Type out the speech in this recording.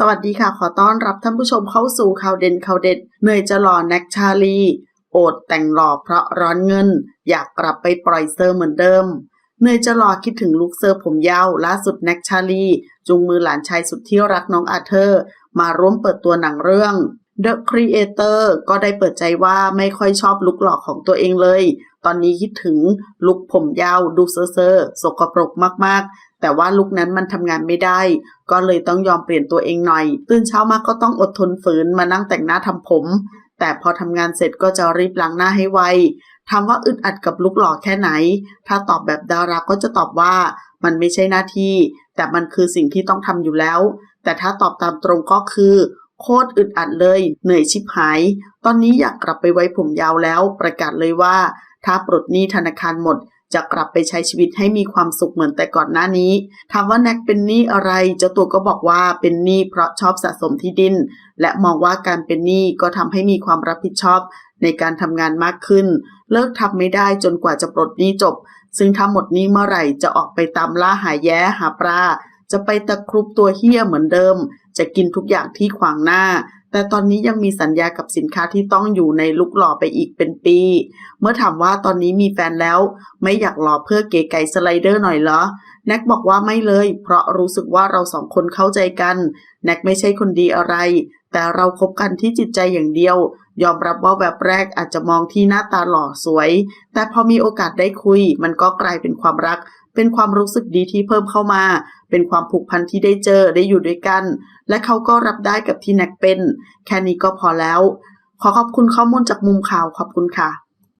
สวัสดีค่ะ ขอต้อนรับท่านผู้ชมเข้าสู่ข่าวเด่นข่าวเด็ดเหนื่อยจะหล่อแน็กชาลี โอดแต่งหล่อเพราะร้อนเงิน อยากกลับไปปล่อยเซอร์เหมือนเดิมเหนื่อยจะหล่อคิดถึงลูกเซอร์ผมยาวล่าสุดแน็กชาลีจูงมือหลานชายสุดที่รักน้องอาเธอร์ มาร่วมเปิดตัวหนังเรื่อง The Creator ก็ได้เปิดใจว่าไม่ค่อยชอบลุคหล่อของตัวเองเลย ตอนนี้คิดถึงลุคผมยาวดูเซอร์เซอร์สกปรกมากๆ แต่ว่าลุคนั้นมันทำงานไม่ได้ ก็เลยต้องยอมเปลี่ยนตัวเองหน่อย ตื่นเช้ามาก็ต้องอดทนฝืนมานั่งแต่งหน้าทำผม แต่พอทำงานเสร็จก็จะรีบล้างหน้าให้ไวถามว่าอึดอัดกับลุคหล่อแค่ไหน ถ้าตอบแบบดาราก็จะตอบว่ามันไม่ใช่หน้าที่ แต่มันคือสิ่งที่ต้องทำอยู่แล้ว แต่ถ้าตอบตามตรงก็คือ โคตรอึดอัดเลย เหนื่อยชิบหาย ตอนนี้อยากกลับไปไว้ผมยาวแล้ว ประกาศเลยว่า ถ้าปลดหนี้ธนาคารหมด จะกลับไปใช้ชีวิตให้มีความสุขเหมือนแต่ก่อนหน้านี้ ถามว่าแน็กเป็นหนี้อะไร เจ้าตัวก็บอกว่าเป็นหนี้เพราะชอบสะสมที่ดิน และมองว่าการเป็นหนี้ก็ทำให้มีความรับผิดชอบในการทำงานมากขึ้น เลิกทำไม่ได้จนกว่าจะปลดหนี้จบ ซึ่งถ้าหมดหนี้เมื่อไหร่จะออกไปตามล่าหาแย้หาปลาจะไปตะครุบตัวเฮี้ยเหมือนเดิม จะกินทุกอย่างที่ขวางหน้า แต่ตอนนี้ยังมีสัญญากับสินค้าที่ต้องอยู่ในลุกหล่อไปอีกเป็นปี เมื่อถามว่าตอนนี้มีแฟนแล้ว ไม่อยากหล่อเพื่อเก๋ไก่สไลเดอร์หน่อยเหรอ แน็กบอกว่าไม่เลย เพราะรู้สึกว่าเราสองคนเข้าใจกัน แน็กไม่ใช่คนดีอะไร แต่เราคบกันที่จิตใจอย่างเดียว ยอมรับว่าแบบแรกอาจจะมองที่หน้าตาหล่อสวย แต่พอมีโอกาสได้คุย มันก็กลายเป็นความรัก เป็นความรู้สึกดีที่เพิ่มเข้ามา เป็นความผูกพันที่ได้เจอได้อยู่ด้วยกัน และเขาก็รับได้กับที่แน็กเป็น แค่นี้ก็พอแล้ว ขอขอบคุณข้อมูลจากมุมข่าวขอบคุณค่ะ